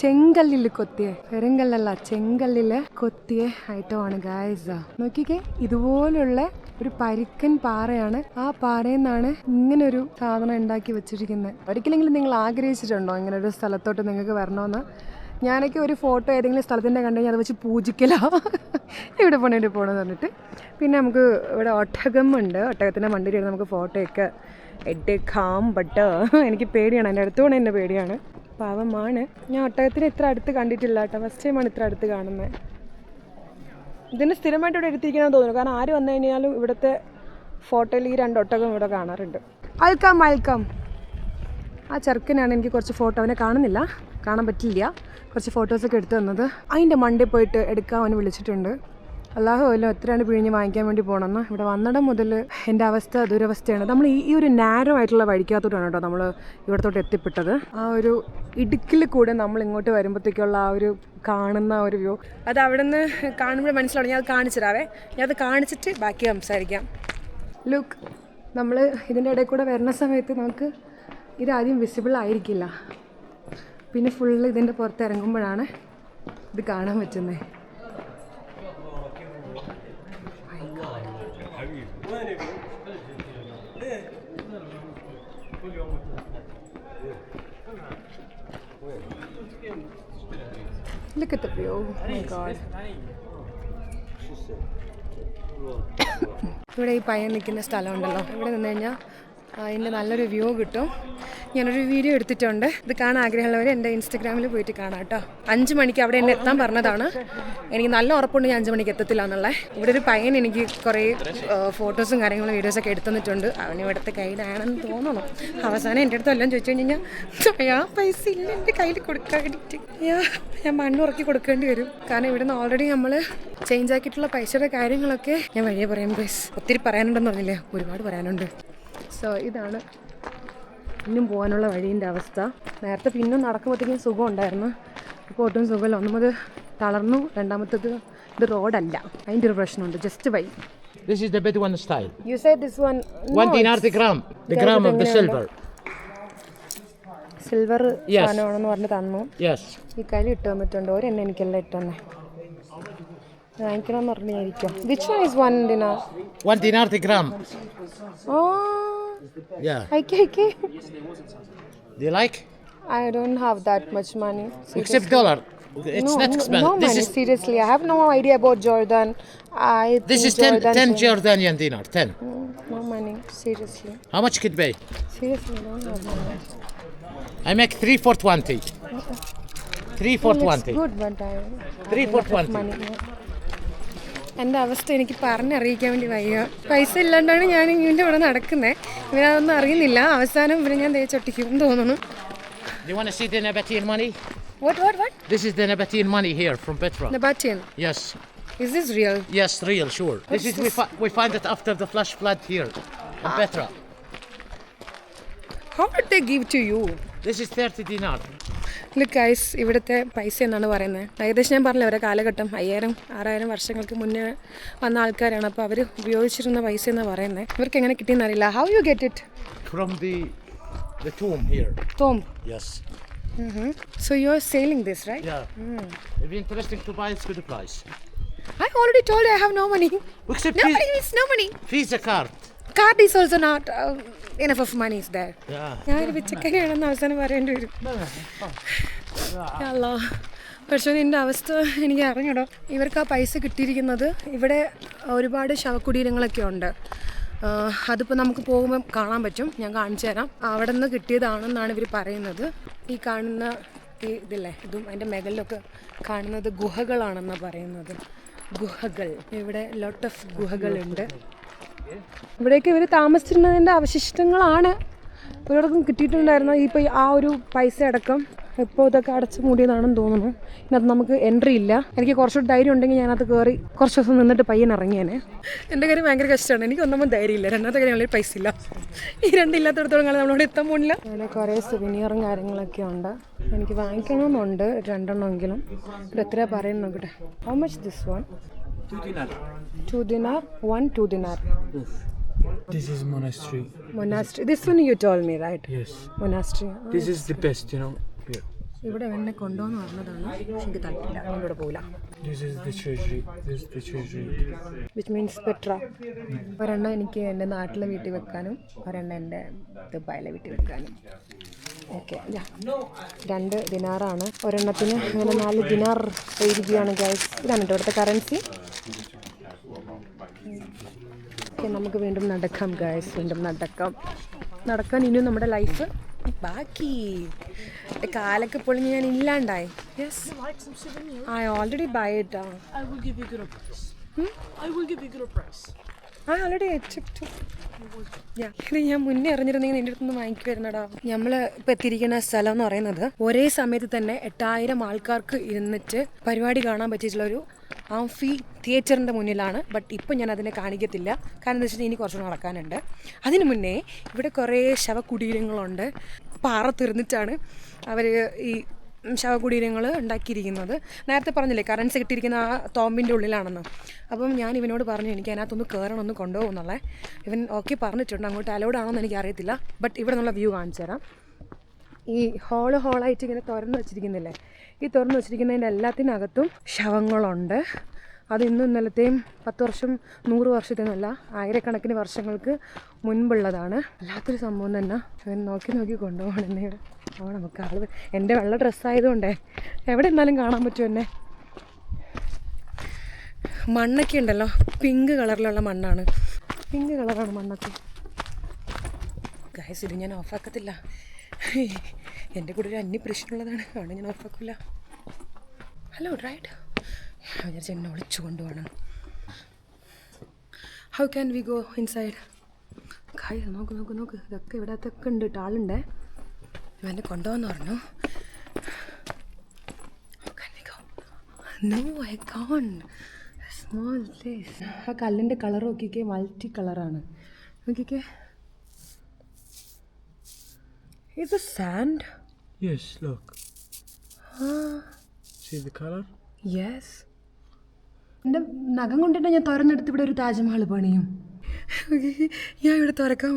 ചെങ്കല്ലിൽ കൊത്തിയ പെരുങ്കല്ലല്ല ചെങ്കല്ലിൽ കൊത്തിയ ഐറ്റമാണ് ഗായ്സ നോക്കിക്കേ ഇതുപോലുള്ള ഒരു പരിക്കൻ പാറയാണ് ആ പാറയിൽ നിന്നാണ് ഇങ്ങനെ ഒരു സാധനം ഉണ്ടാക്കി വെച്ചിരിക്കുന്നത്. ഒരിക്കലെങ്കിലും നിങ്ങൾ ആഗ്രഹിച്ചിട്ടുണ്ടോ ഇങ്ങനെ ഒരു സ്ഥലത്തോട്ട് നിങ്ങൾക്ക് വരണമെന്ന്? ഞാനൊക്കെ ഒരു ഫോട്ടോ ഏതെങ്കിലും സ്ഥലത്തിന്റെ കണ്ടു കഴിഞ്ഞാൽ അത് വെച്ച് പൂജിക്കല. ഇവിടെ പോകണം ഇവിടെ പോകണമെന്ന് പറഞ്ഞിട്ട്. പിന്നെ നമുക്ക് ഇവിടെ ഒട്ടകം ഉണ്ട്. ഒട്ടകത്തിന്റെ മണ്ടിയിൽ നമുക്ക് ഫോട്ടോയൊക്കെ എടുക്കാം ബട്ട് എനിക്ക് പേടിയാണ്. എന്റെ അടുത്ത് പോകണ എന്റെ പേടിയാണ്. പാവമാണ്. ഞാൻ ഒട്ടകത്തിന് ഇത്ര അടുത്ത് കണ്ടിട്ടില്ല കേട്ടോ. ഫസ്റ്റ് ടൈമാണ് ഇത്ര അടുത്ത് കാണുന്നത് ഇതിന് സ്ഥിരമായിട്ട് ഇവിടെ എടുത്തിരിക്കണമെന്ന് തോന്നുന്നു. കാരണം ആര് വന്നു കഴിഞ്ഞാലും ഇവിടുത്തെ ഫോട്ടോയിൽ ഈ രണ്ട് ഒട്ടകം ഇവിടെ കാണാറുണ്ട്. അൽക്കാം അൽക്കാം. ആ ചെറുക്കനാണ് എനിക്ക് കുറച്ച് ഫോട്ടോ അവനെ കാണുന്നില്ല. കാണാൻ പറ്റില്ല. കുറച്ച് ഫോട്ടോസൊക്കെ എടുത്തു തന്നത് അതിന്റെ മണ്ടി പോയിട്ട് എടുക്കാൻ അവന് വിളിച്ചിട്ടുണ്ട്. അല്ലാഹു വല്ലതും എത്രയാണ് പിഴിഞ്ഞ് വാങ്ങിക്കാൻ വേണ്ടി പോകണമെന്ന് ഇവിടെ വന്നിടം മുതൽ എന്റെ അവസ്ഥ ദുരവസ്ഥയാണ്. നമ്മൾ ഈ ഒരു നാരോ ആയിട്ടുള്ള വഴിക്കകത്തോട്ടാണ് കേട്ടോ നമ്മൾ ഇവിടത്തോട്ട് എത്തിപ്പെട്ടത്. ആ ഒരു ഇടുക്കിൽ കൂടെ നമ്മൾ ഇങ്ങോട്ട് വരുമ്പോഴത്തേക്കുള്ള ആ ഒരു കാണുന്ന ഒരു വ്യൂ അത് അവിടെ നിന്ന് കാണുമ്പോൾ മനസ്സിലാവും. ഞാൻ അത് കാണിച്ചിടാവേ ഞാൻ അത് കാണിച്ചിട്ട് ബാക്കി സംസാരിക്കാം. ലുക്ക് നമ്മൾ ഇതിന്റെ ഇടയിൽ കൂടെ വരുന്ന സമയത്ത് നമുക്ക് ഇതാദ്യം വിസിബിൾ ആയിരിക്കില്ല. പിന്നെ ഫുള്ള് ഇതിന്റെ പുറത്ത് ഇറങ്ങുമ്പോഴാണ് ഇത് കാണാൻ പറ്റുന്നത്. Oh. <coughs> ഇവിടെ ഈ പയ്യൻ നിൽക്കുന്ന സ്ഥലമുണ്ടല്ലോ ഇവിടെ നിന്ന് കഴിഞ്ഞാൽ അതിന്റെ നല്ലൊരു വ്യൂ കിട്ടും. ഞാനൊരു വീഡിയോ എടുത്തിട്ടുണ്ട്. ഇത് കാണാൻ ആഗ്രഹമുള്ളവർ എന്റെ ഇൻസ്റ്റഗ്രാമിൽ പോയിട്ട് കാണാം കേട്ടോ. അഞ്ച് മണിക്ക് അവിടെ എന്നെ എത്താൻ പറഞ്ഞതാണ്. എനിക്ക് നല്ല ഉറപ്പുണ്ട് ഞാൻ അഞ്ച് മണിക്ക് എത്തത്തില്ല എന്നുള്ളത് ഇവിടെ ഒരു പയ്യൻ എനിക്ക് കുറേ ഫോട്ടോസും കാര്യങ്ങളും വീഡിയോസൊക്കെ എടുത്തുന്നിട്ടുണ്ട് അവൻ ഇവിടുത്തെ കയ്യിലാണെന്ന് തോന്നണം. അവസാനം എന്റെ അടുത്ത് എല്ലാം ചോദിച്ചു കഴിഞ്ഞാൽ ഞാൻ പൈസ ഇല്ല എന്റെ കയ്യിൽ കൊടുക്കാൻ ഞാൻ ഞാൻ മണ്ണുറക്കി കൊടുക്കേണ്ടി വരും. കാരണം ഇവിടെ നിന്ന് ഓൾറെഡി നമ്മൾ ചേഞ്ച് ആക്കിയിട്ടുള്ള പൈസയുടെ കാര്യങ്ങളൊക്കെ ഞാൻ വഴിയെ പറയാം പൈസ ഒത്തിരി പറയാനുണ്ടെന്ന് പറഞ്ഞില്ലേ? ഒരുപാട് പറയാനുണ്ട്. സോ ഇതാണ് ഇന്നും പോകാനുള്ള വഴീന്റെ അവസ്ഥ നേരത്തെ പിന്നും നടക്കുമ്പോഴത്തേക്കും സുഖം ഉണ്ടായിരുന്നു ഇപ്പോൾ ഒട്ടും സുഖമില്ല ഒന്നുമത് തളർന്നു രണ്ടാമത്തത് ഇത് റോഡല്ല അതിന്റെ ഒരു പ്രശ്നമുണ്ട് just why This is the Bedouin style. You said this one. No, One dinar the gram. The gram of the silver. Silver Yes. സാധനമാണെന്ന് പറഞ്ഞ് തന്നു Yes. ഈ കയ്യിൽ ഇട്ട് തന്നിട്ടുണ്ട് ഒരെണ്ണ എനിക്കെല്ലാം ഇട്ട് തന്നെ വാങ്ങിക്കണമെന്ന് പറഞ്ഞു ഇരിക്കും which one is one dinar One dinar the gram. Oh Yeah. അയക്കെ അയക്കെ Do you like? I don't have that much money. Except dollar. It's no, not no, expensive. no this money. is Seriously, I have no idea about Jordan. I this think is 10, Jordan 10 Jordanian dinar. 10. Mm, No money. Seriously. How much could pay? Seriously, I don't have money. I make 3 for 20. 3 for Well, it's 20. good, but I 3 for 20. money. എന്റെ അവസ്ഥ എനിക്ക് പറഞ്ഞറിയിക്കാൻ വേണ്ടി വയ്യ പൈസ ഇല്ലാണ്ടാണ് ഞാൻ ഇവന്റെ ഇവിടെ നടക്കുന്നത് ഇവരതൊന്നും അറിയുന്നില്ല അവസാനം ഇവരെ ഞാൻ തേച്ചൊട്ടിക്കും എന്ന് തോന്നുന്നു Do you want to see the Nabatean money? What, what, what? This is the Nabatean money here from Petra. Nabataean Yes. Is this real? Yes, real, sure. This is we, fi- we find it after the flash flood here in Petra. How did they give to you This is 30 dinar. Look guys ഇവിടുത്തെ പൈസ എന്നാണ് പറയുന്നത്. ഏകദേശം ഞാൻ പറഞ്ഞില്ല അവരെ കാലഘട്ടം അയ്യായിരം ആറായിരം വർഷങ്ങൾക്ക് മുന്നേ വന്ന ആൾക്കാരാണ്. അപ്പോൾ അവർ ഉപയോഗിച്ചിരുന്ന പൈസ എന്ന് പറയുന്നത്. ഇവർക്ക് എങ്ങനെ കിട്ടിയെന്ന് അറിയില്ല. How you get it from the the tomb here. Yes Yes. So you are selling this right Yeah. If you're interesting to buy, it for the price. I already told I have no money Except no Visa, money means no money Visa card. Card is also not enough of money is Yeah. ഞാനൊരു പിച്ചക്കരിയാണെന്ന് അവസാനം പറയേണ്ടി വരും. അല്ലോ. പക്ഷേ നിന്റെ അവസ്ഥ എനിക്ക് അറിഞ്ഞൂടോ. ഇവർക്ക് ആ പൈസ കിട്ടിയിരിക്കുന്നത് ഇവിടെ ഒരുപാട് ശവകുടീരങ്ങളൊക്കെ ഉണ്ട്. അതിപ്പോൾ നമുക്ക് പോകുമ്പോൾ കാണാൻ പറ്റും. ഞാൻ കാണിച്ചു തരാം. അവിടെ നിന്ന് കിട്ടിയതാണെന്നാണ് ഇവർ പറയുന്നത്. ഈ കാണുന്ന ഈ ഇതില്ലേ ഇതും അതിന്റെ മേഖലയിലൊക്കെ കാണുന്നത് ഗുഹകളാണെന്നാണ് പറയുന്നത്. ഗുഹകൾ. ഇവിടെ ലോട്ട് ഓഫ് ഗുഹകളുണ്ട്. ഇവിടേക്ക് ഇവർ താമസിച്ചിരുന്നതിന്റെ അവശിഷ്ടങ്ങളാണ് ഇവരോടൊപ്പം കിട്ടിയിട്ടുണ്ടായിരുന്ന ഇപ്പോൾ ആ ഒരു പൈസ അടക്കം ഇപ്പോൾ ഇതൊക്കെ അടച്ചു മൂടിയതാണെന്ന് തോന്നുന്നു. ഇതിനകത്ത് നമുക്ക് എൻട്രി ഇല്ല. എനിക്ക് കുറച്ചുകൂടി ധൈര്യം ഉണ്ടെങ്കിൽ ഞാനത് കയറി കുറച്ച് ദിവസം നിന്നിട്ട് പയ്യൻ ഇറങ്ങിയേനെ. എന്റെ കാര്യം ഭയങ്കര കഷ്ടമാണ്. എനിക്ക് ഒന്നും ധൈര്യമില്ല. രണ്ടാമത്തെ കാര്യം വളരെ പൈസ ഇല്ല. ഈ രണ്ടില്ലാത്തടത്തോളം കാലം നമ്മളോട് എത്താൻ പോണില്ല. അങ്ങനെ കുറേ സുവിനിയറും കാര്യങ്ങളൊക്കെ ഉണ്ട്. എനിക്ക് വാങ്ങിക്കണമെന്നുണ്ട്. രണ്ടെണ്ണമെങ്കിലും ഇത് എത്രയാണ് പറയുന്നത് നോക്കട്ടെ? How much this one two one two dinar. Yes. This is monastery. Monastery. This one you told me, right? Yes. Monastery. Oh, This is the best, you know. Here. ഇവിടെ എന്നെ കൊണ്ടുവന്ന് പറഞ്ഞതാണ് പക്ഷെ എനിക്ക് താല്പര്യമില്ല ഇവിടെ പോകില്ല This is the treasury. This is the treasury. Which means Petra ഒരെണ്ണം എനിക്ക് എന്റെ നാട്ടിലെ വീട്ടിൽ വെക്കാനും ഒരെണ്ണം എന്റെ ദുബായിലെ വീട്ടിൽ വെക്കാനും ഓക്കെ രണ്ട് ദിനാറാണ് ഒരെണ്ണത്തിന് അങ്ങനെ നാല് ദിനാർ എഴുതിയാണ് ഗ്യാസ് ഇതാണ് കേട്ടോ ഇവിടുത്തെ കറൻസി ഓക്കെ നമുക്ക് വീണ്ടും നടക്കാം ഗ്യാസ് വീണ്ടും നടക്കാം. നടക്കാൻ ഇനിയും നമ്മുടെ ലൈഫ് ബാക്കി. കാലൊക്കെ പൊളിഞ്ഞ് ഞാൻ ഇല്ലാണ്ടായി. Yes I already buy it I ah already ഇത് ഞാൻ മുന്നേ അറിഞ്ഞിരുന്നെങ്കിൽ നിന്റെ അടുത്തുനിന്ന് വാങ്ങിക്കുമായിരുന്നടാ നമ്മൾ ഇപ്പം എത്തിയിരിക്കുന്ന സ്ഥലം എന്ന് പറയുന്നത് ഒരേ സമയത്ത് തന്നെ എട്ടായിരം ആൾക്കാർക്ക് ഇരുന്നിട്ട് പരിപാടി കാണാൻ പറ്റിയിട്ടുള്ള ഒരു ആംഫി തിയേറ്ററിന്റെ മുന്നിലാണ്. ബട്ട് ഇപ്പം ഞാൻ അതിനെ കാണിക്കത്തില്ല. കാരണം എന്താ ഇനി കുറച്ചുകൂടെ നടക്കാനുണ്ട്. അതിന് മുന്നേ ഇവിടെ കുറേ ശവകുടീരങ്ങളുണ്ട്. പാറ തീർന്നിട്ടാണ് അവർ ഈ ശവകുടീരങ്ങൾ ഉണ്ടാക്കിയിരിക്കുന്നത്. നേരത്തെ പറഞ്ഞില്ലേ കറൻസ് കിട്ടിയിരിക്കുന്ന ആ തോമ്പിന്റെ ഉള്ളിലാണെന്ന്. അപ്പം ഞാൻ ഇവനോട് പറഞ്ഞു എനിക്ക് അതിനകത്തൊന്ന് കയറണം ഒന്ന് കൊണ്ടുപോകുന്നുള്ളേ. ഇവൻ ഓക്കെ പറഞ്ഞിട്ടുണ്ട്. അങ്ങോട്ട് അലൗഡ് ആണോന്ന് എനിക്ക് അറിയത്തില്ല. ബട്ട് ഇവിടെ നിന്നുള്ള വ്യൂ കാണിച്ചു തരാം. ഈ ഹോൾ ഹോളായിട്ട് ഇങ്ങനെ തുറന്നു വെച്ചിരിക്കുന്നില്ലേ? ഈ തുറന്ന് വെച്ചിരിക്കുന്നതിന്റെ എല്ലാത്തിനകത്തും ശവങ്ങളുണ്ട്. അത് ഇന്നും ഇന്നലത്തെയും പത്ത് വർഷം നൂറ് വർഷത്തെയൊന്നുമല്ല ആയിരക്കണക്കിന് വർഷങ്ങൾക്ക് മുൻപുള്ളതാണ്. വല്ലാത്തൊരു സംഭവം തന്നെ. നോക്കി നോക്കി കൊണ്ടുപോകണം എന്നെ ഓ നമുക്ക് ആൾ എന്റെ വെള്ള ഡ്രസ്സായതുകൊണ്ടേ എവിടെ എന്നാലും കാണാൻ പറ്റും എന്നെ. മണ്ണൊക്കെ ഉണ്ടല്ലോ. പിങ്ക് കളറിലുള്ള മണ്ണാണ്. പിങ്ക് കളറാണ് മണ്ണൊക്കെ. ഗായസ് ഇത് ഞാൻ ഓഫാക്കത്തില്ല എന്റെ കൂടെ ഒരു അന്യ പ്രശ്നമുള്ളതാണ് അതുകൊണ്ട് ഞാൻ ഓഫാക്കില്ല ഹലോ റൈറ്റ് വിചാരിച്ചു എന്നെ ഒളിച്ചു കൊണ്ടുപോകണം. How can we go inside guy നോക്ക് നോക്ക് നോക്ക്. ഇതൊക്കെ ഇവിടെ അതൊക്കെ ഉണ്ട് കേട്ടോ. ആളുണ്ടേ. ഇവനെ കൊണ്ടുപോകാന്ന് പറഞ്ഞു. How can we go? No, I can't. Small place ആ കല്ലിന്റെ കളർ നോക്കിക്കേ മൾട്ടി കളറാണ് നോക്കിക്കേ. ഇത് sand Yes, look. See the color? Yes എന്റെ നഖം കൊണ്ടിട്ട് ഞാൻ തുറന്നെടുത്ത് ഇവിടെ ഒരു താജ്മഹൽ പണിയും. ഞാൻ ഇവിടെ തുറക്കാൻ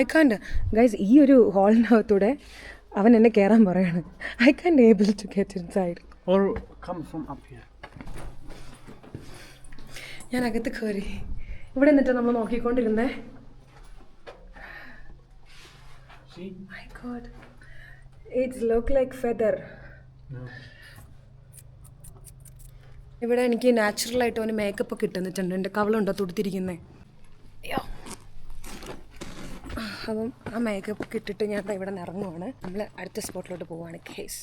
ഐ കാൻഡ് ഗൈസ് ഈ ഒരു ഹാളിനകത്തൂടെ അവൻ എന്നെ കയറാൻ പറയാണ്. I can't able to get inside Or come from up here. ഞാൻ അകത്ത് കയറി ഇവിടെ നിന്നിട്ട് നമ്മൾ നോക്കിക്കൊണ്ടിരുന്നേ. See? My god it's look like feather. ഇവിടെ എനിക്ക് നാച്ചുറലായിട്ട് അവന് മേക്കപ്പ് ഒക്കെ ഇട്ടുന്നിട്ടുണ്ട് എന്റെ കവളുണ്ടോ തുടുത്തിരിക്കുന്നേ? അയ്യോ. അപ്പം ആ മേക്കപ്പ് ഒക്കെ ഇട്ടിട്ട് ഞാൻ ഇവിടെ നിന്ന് ഇറങ്ങുവാണ് നമ്മൾ അടുത്ത സ്പോട്ടിലോട്ട് പോവാണ് കേസ്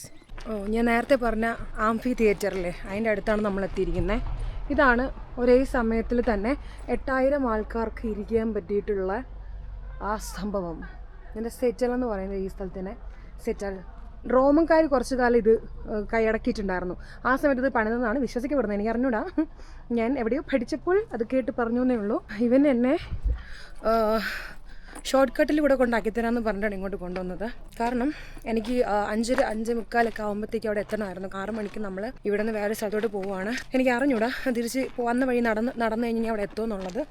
ഓ ഞാൻ നേരത്തെ പറഞ്ഞ ആംഫി തിയേറ്ററിലെ അതിന്റെ അടുത്താണ് നമ്മൾ എത്തിയിരിക്കുന്നത് ഇതാണ് ഒരേ സമയത്തിൽ തന്നെ എട്ടായിരം ആൾക്കാർക്ക് ഇരിക്കാൻ പറ്റിയിട്ടുള്ള ആ സംഭവം. ഇതിന്റെ സെറ്റൽ എന്ന് പറയുന്നത് ഈ സ്ഥലത്തിനെ സെറ്റൽ റോമൻകാർ കുറച്ച് കാലം ഇത് കൈയടക്കിയിട്ടുണ്ടായിരുന്നു. ആ സമയത്ത് ഇത് പണിതെന്നാണ് വിശ്വസിക്കപ്പെടുന്നത്. എനിക്ക് അറിഞ്ഞൂടാ. ഞാൻ എവിടെയോ പഠിച്ചപ്പോൾ അത് കേട്ട് പറഞ്ഞു എന്നേ ഉള്ളൂ. ഇവൻ എന്നെ ഷോർട്ട് കട്ടിൽ ഇവിടെ കൊണ്ടാക്കി തരാമെന്ന് പറഞ്ഞിട്ടാണ് ഇങ്ങോട്ട് കൊണ്ടുവന്നത്. കാരണം എനിക്ക് അഞ്ചര അഞ്ച് മുക്കാലൊക്കെ ആകുമ്പോഴത്തേക്ക് അവിടെ എത്തണമായിരുന്നു. ആറ് മണിക്ക് നമ്മൾ ഇവിടെ നിന്ന് വേറെ സ്ഥലത്തോട്ട് പോവുകയാണ്. എനിക്ക് അറിഞ്ഞൂടാ തിരിച്ച് വന്ന വഴി നടന്ന് നടന്നു കഴിഞ്ഞാൽ അവിടെ എത്തുമെന്നുള്ളത്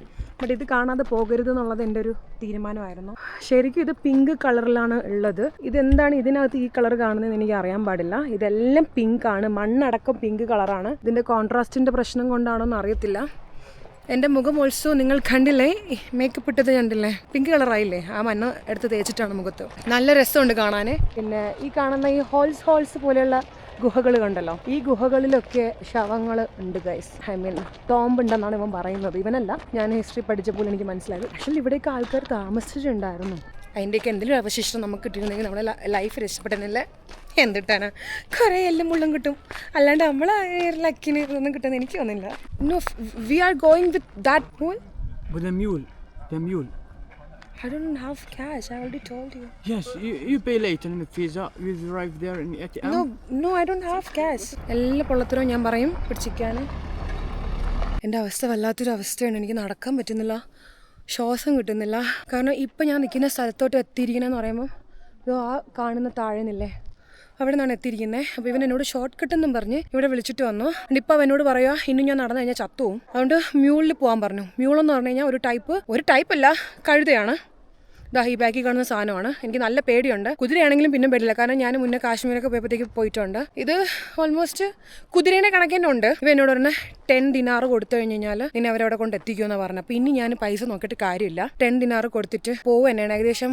ബട്ട് ഇത് കാണാതെ പോകരുത് എന്നുള്ളത് എന്റെ ഒരു തീരുമാനമായിരുന്നു. ശരിക്കും ഇത് പിങ്ക് കളറിലാണ് ഉള്ളത്. ഇതെന്താണ് ഇതിനകത്ത് ഈ കളർ കാണുന്നതെന്ന് എനിക്ക് അറിയാൻ പാടില്ല. ഇതെല്ലാം പിങ്ക് ആണ്. മണ്ണടക്കം പിങ്ക് കളറാണ് ഇതിന്റെ കോൺട്രാസ്റ്റിന്റെ പ്രശ്നം കൊണ്ടാണോ എന്ന് അറിയത്തില്ല. എന്റെ മുഖം ഓൾസോ നിങ്ങൾ കണ്ടില്ലേ? മേക്കപ്പ് ഇട്ടത് കണ്ടില്ലേ? പിങ്ക് കളറായില്ലേ ആ മഞ്ഞ എടുത്ത് തേച്ചിട്ടാണ് മുഖത്ത്. നല്ല രസമുണ്ട് കാണാൻ പിന്നെ ഈ കാണുന്ന ഈ ഹോൾസ് ഹോൾസ് പോലെയുള്ള ഗുഹകൾ കണ്ടല്ലോ? ഈ ഗുഹകളിലൊക്കെ ശവങ്ങൾ ഉണ്ട് ഗൈസ് ഐ മീൻ തോമ്പുണ്ടെന്നാണ് ഇവൻ പറയുന്നത്. ഇവനല്ല ഞാൻ ഹിസ്റ്ററി പഠിച്ചപ്പോൾ എനിക്ക് മനസ്സിലായത്. ആക്ച്വലി ഇവിടേക്ക് ആൾക്കാർ താമസിച്ചിട്ടുണ്ടായിരുന്നു. അതിന്റെയൊക്കെ എന്തെങ്കിലും അവശിഷ്ടം നമുക്ക് കിട്ടിയിരുന്നെങ്കിൽ നമ്മളെ ലൈഫ് രക്ഷപ്പെട്ടനല്ലേ എന്തിട്ടാണ്? കുറേ എല്ലാം മുള്ളും കിട്ടും. അല്ലാണ്ട് നമ്മൾ ലക്കിന് ഇതൊന്നും കിട്ടുമെന്ന് എനിക്ക് തോന്നുന്നില്ല. No we are going with that pole With a mule. The mule. I don't have cash I already told you Yes, you, you pay later in the visa. You arrive there in ATM. No no I don't have cash. എല്ലാ പൊള്ളത്തിനും ഞാൻ പറയും. പിടിച്ചിരിക്കാൻ എന്റെ അവസ്ഥ വല്ലാത്തൊരു അവസ്ഥയാണ്. എനിക്ക് നടക്കാൻ പറ്റുന്നില്ല. ശ്വാസം കിട്ടുന്നില്ല. കാരണം ഇപ്പം ഞാൻ നിൽക്കുന്ന സ്ഥലത്തോട്ട് എത്തിയിരിക്കണമെന്ന് പറയുമ്പോൾ ഇതോ ആ കാണുന്ന താഴെ നില്ലേ അവിടെ നിന്നാണ് എത്തിയിരിക്കുന്നത് അപ്പോൾ ഇവൻ എന്നോട് ഷോർട്ട് കട്ട് എന്നും പറഞ്ഞ് ഇവിടെ വിളിച്ചിട്ട് വന്നു. ഇപ്പം അവനോട് പറയുക ഇന്നും ഞാൻ നടന്നു കഴിഞ്ഞാൽ ചത്തുവും അതുകൊണ്ട് മ്യൂളിൽ പോകാൻ പറഞ്ഞു. മ്യൂളെന്ന് പറഞ്ഞു കഴിഞ്ഞാൽ ഒരു ടൈപ്പ് ഒരു ടൈപ്പല്ല കഴുതയാണ്. ദാ ഈ ബാക്കിൽ കാണുന്ന സാധനമാണ്. എനിക്ക് നല്ല പേടിയുണ്ട്. കുതിരയാണെങ്കിലും പിന്നെ പേടില്ല കാരണം ഞാൻ മുന്നേ കാശ്മീരൊക്കെ പോയപ്പോഴത്തേക്ക് പോയിട്ടുണ്ട്. ഇത് ഓൾമോസ്റ്റ് കുതിരേനെ കണക്കേന്നെ ഉണ്ട് ഇവ എന്നോട് പറഞ്ഞ ടെൻ ദിനാറ് കൊടുത്തു കഴിഞ്ഞ് കഴിഞ്ഞാൽ നിന്നെ അവരവിടെ കൊണ്ട് എത്തിക്കുമെന്ന് പറഞ്ഞു. അപ്പം ഇനി ഞാൻ പൈസ നോക്കിയിട്ട് കാര്യമില്ല. ടെൻ ദിനാറ് കൊടുത്തിട്ട് പോകും തന്നെയാണ് ഏകദേശം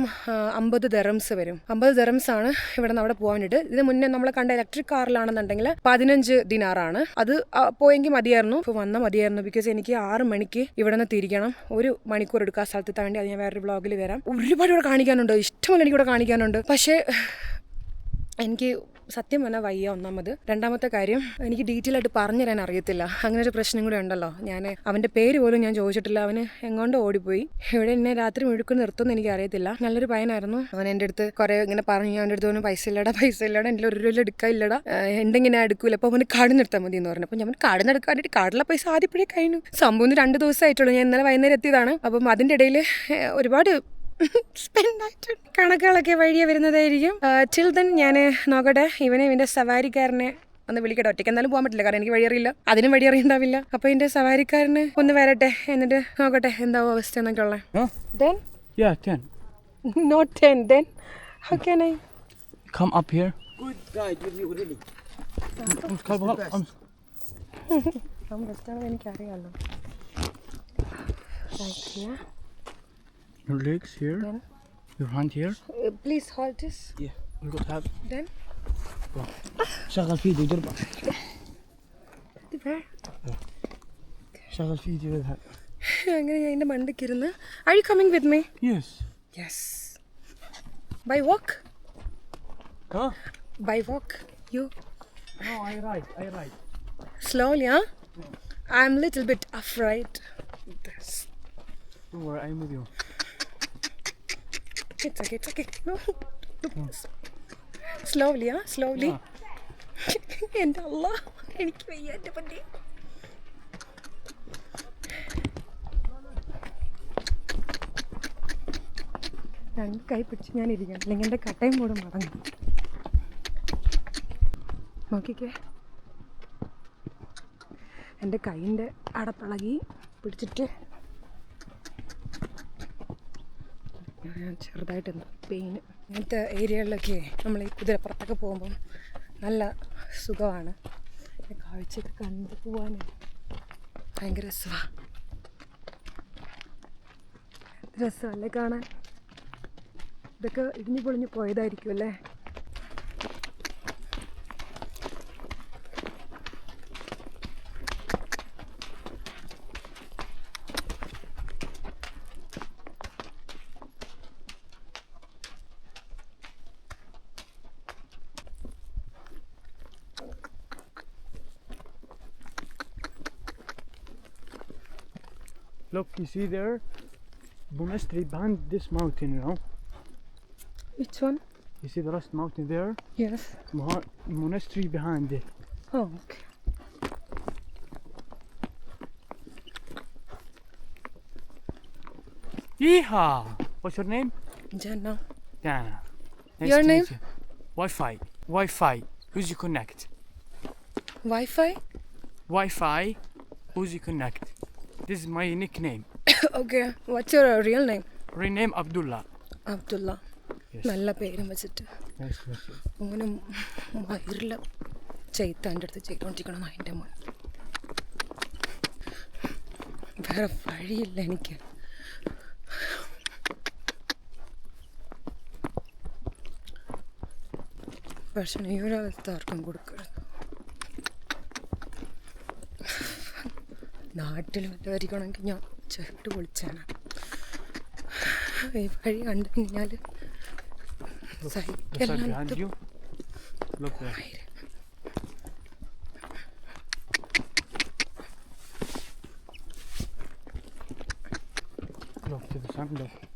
അമ്പത് ദറംസ് വരും. അമ്പത് ദറംസ് ആണ് ഇവിടെ നിന്ന് അവിടെ പോകാൻ വേണ്ടിയിട്ട് ഇതിന് മുന്നേ നമ്മൾ കണ്ട ഇലക്ട്രിക് കാറിലാണെന്നുണ്ടെങ്കിൽ പതിനഞ്ച് ദിനാറാണ്. അത് പോയെങ്കിൽ മതിയായിരുന്നു. ഇപ്പോൾ വന്നാൽ മതിയായിരുന്നു. ബിക്കോസ് എനിക്ക് ആറ് മണിക്ക് ഇവിടെ നിന്ന് തിരിക്കണം. ഒരു മണിക്കൂർ എടുക്കുക ആ സ്ഥലത്തെത്താൻ വേണ്ടി. അത് ഞാൻ വേറൊരു ബ്ലോഗിൽ വരാം. ഒരുപാട് ഇവിടെ കാണിക്കാനുണ്ട്. ഇഷ്ടമല്ല എനിക്കിവിടെ കാണിക്കാനുണ്ട്. പക്ഷേ എനിക്ക് സത്യം പറഞ്ഞാൽ വയ്യ ഒന്നാമത്. രണ്ടാമത്തെ കാര്യം എനിക്ക് ഡീറ്റെയിൽ ആയിട്ട് പറഞ്ഞു തരാൻ അറിയത്തില്ല. അങ്ങനെ ഒരു പ്രശ്നം കൂടെ ഉണ്ടല്ലോ. ഞാൻ അവന്റെ പേര് പോലും ഞാൻ ചോദിച്ചിട്ടില്ല. അവന് എങ്ങോണ്ട് ഓടിപ്പോയി. ഇവിടെ എന്നെ രാത്രി മുഴുക്കം നിർത്തുമെന്ന് എനിക്ക് അറിയത്തില്ല. നല്ലൊരു പയ്യനായിരുന്നു. അവൻ എന്റെ അടുത്ത് കുറേ ഇങ്ങനെ പറഞ്ഞു. അവന്റെ അടുത്ത് പറഞ്ഞു പൈസ ഇല്ലടാ പൈസ ഇല്ലടാ എന്റെ ഒരു രൂപ ഏഹ് ഉണ്ടെങ്കിൽ ഞാൻ എടുക്കൂല. അപ്പോൾ അവന് കാട് നിർത്താൻ മതി എന്ന് പറഞ്ഞു അപ്പോൾ ഞാൻ കാട് നടക്കാൻ കാടിലെ പൈസ ആദ്യപ്പോഴേ കഴിഞ്ഞു. സംഭവം രണ്ട് ദിവസമായിട്ടുള്ളൂ. ഞാൻ ഇന്നലെ വൈകുന്നേരം എത്തിയതാണ്. അപ്പം അതിന്റെ ഇടയിൽ ഒരുപാട് സ്പെൻഡ് ആയിട്ടുണ്ട് കണക്കുകളൊക്കെ വഴിയെ വരുന്നതായിരിക്കും. ചിൽ ദെൻ ഞാൻ നോക്കട്ടെ ഇവനെ ഇവന്റെ സവാരിക്കാരനെ ഒന്ന് വിളിക്കട്ടെ. ഒറ്റയ്ക്ക് എന്തായാലും പോകാൻ പറ്റില്ല കാരണം എനിക്ക് വഴിയറിയില്ല. അതിനും വഴിയറിയുണ്ടാവില്ല. അപ്പോൾ എന്റെ സവാരിക്കാരന് ഒന്ന് വരട്ടെ എന്നിട്ട് നോക്കട്ടെ എന്താവും അവസ്ഥ എന്നൊക്കെ ഉള്ളത് then Yeah, ten. Not ten then? How can I Come up here. Good guy, with you, really. Come up. I'm, അവൻ ബെസ്റ്റാണെന്ന് എനിക്കറിയാമല്ലോ your legs here. Then? Your hand here. Please hold this Yeah. We'll go tab. Then شغل فيديو جربة. شغل فيديو اذهب. അങ്ങനെ ഞാൻ എൻ്റെ മണ്ടയ്ക്ക് ഇരുന്ന് I you coming with me Yes. Yes by walk Huh? By walk you No, I ride. I ride. Slowly, huh? I'm a little bit afraid. This. Don't worry, I'm with you. It's okay, it's okay. No. Slowly, huh? Slowly. എന്റെ അല്ല എനിക്ക് വയ്യ എന്റെ പറ്റി രണ്ട് കൈ പിടിച്ച് ഞാൻ അല്ലെങ്കിൽ എന്റെ കട്ടയും കൂടെ മടങ്ങും നോക്കിക്കേ എന്റെ കൈയിന്റെ അടപ്പിളകി പിടിച്ചിട്ട് ഞാൻ എന്തോ പെയിൻ അങ്ങനത്തെ ഏരിയകളിലൊക്കെ നമ്മൾ ഈ കുതിരപ്പുറത്തൊക്കെ പോകുമ്പം നല്ല സുഖമാണ്. കാഴ്ചയൊക്കെ കണ്ടു പോവാൻ ഭയങ്കര രസമാണ് രസമല്ലേ കാണാൻ? ഇതൊക്കെ ഇടിഞ്ഞു പൊളിഞ്ഞു പോയതായിരിക്കും അല്ലേ? You see there, monastery behind this mountain, you know. Which one? You see the last mountain there? Yes. Monastery behind it. Oh, okay. Yeehaw! What's your name? Jana. Jana. Nice your name? You. Wi-Fi. Wi-Fi. Who's you connect? Wi-Fi. Wi-Fi. Who's you connect? This is my nickname. <laughs> Okay your your real name Rename Abdullah. Abdullah Yes. നല്ല പേരും വെച്ചിട്ട്. അങ്ങനെ മയിറിൽ ചെയ്ത്താന്റെ അടുത്ത് ചെയ്തുകൊണ്ടിരിക്കണം അതിന്റെ മോൻ. വേറെ വഴിയില്ല എനിക്ക്. പക്ഷെ ഈ ഒരു അവസ്ഥ ആർക്കും കൊടുക്കരുത്. നാട്ടിൽ വല്ലവരിക്കണമെങ്കിൽ ഞാൻ ചേട്ട് പൊളിച്ചാണ്. ഈ വഴി കണ്ടു കഴിഞ്ഞാൽ സൈക്കിൾ Look.